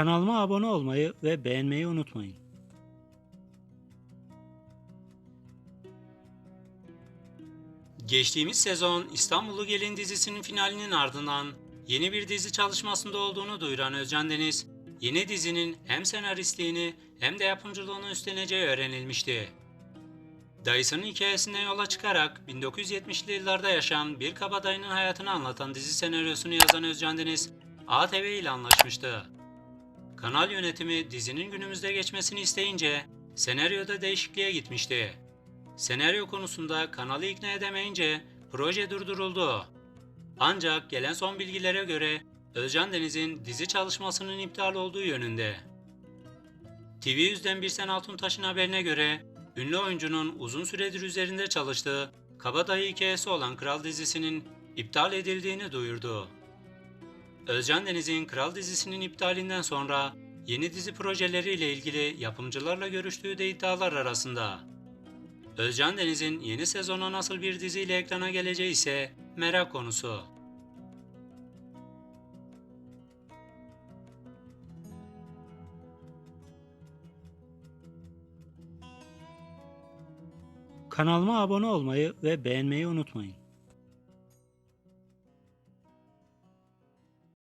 Kanalıma abone olmayı ve beğenmeyi unutmayın. Geçtiğimiz sezon İstanbullu Gelin dizisinin finalinin ardından yeni bir dizi çalışmasında olduğunu duyuran Özcan Deniz, yeni dizinin hem senaristliğini hem de yapımcılığını üstleneceği öğrenilmişti. Dayısının hikayesinden yola çıkarak 1970'li yıllarda yaşayan bir kabadayının hayatını anlatan dizi senaryosunu yazan Özcan Deniz, ATV ile anlaşmıştı. Kanal yönetimi dizinin günümüzde geçmesini isteyince senaryoda değişikliğe gitmişti. Senaryo konusunda kanalı ikna edemeyince proje durduruldu. Ancak gelen son bilgilere göre Özcan Deniz'in dizi çalışmasının iptal olduğu yönünde. TV100'den Birsen Altuntaş'ın haberine göre ünlü oyuncunun uzun süredir üzerinde çalıştığı Kabadayı hikayesi olan Kral dizisinin iptal edildiğini duyurdu. Özcan Deniz'in Kral dizisinin iptalinden sonra yeni dizi projeleriyle ilgili yapımcılarla görüştüğü de iddialar arasında. Özcan Deniz'in yeni sezona nasıl bir diziyle ekrana geleceği ise merak konusu. Kanalıma abone olmayı ve beğenmeyi unutmayın.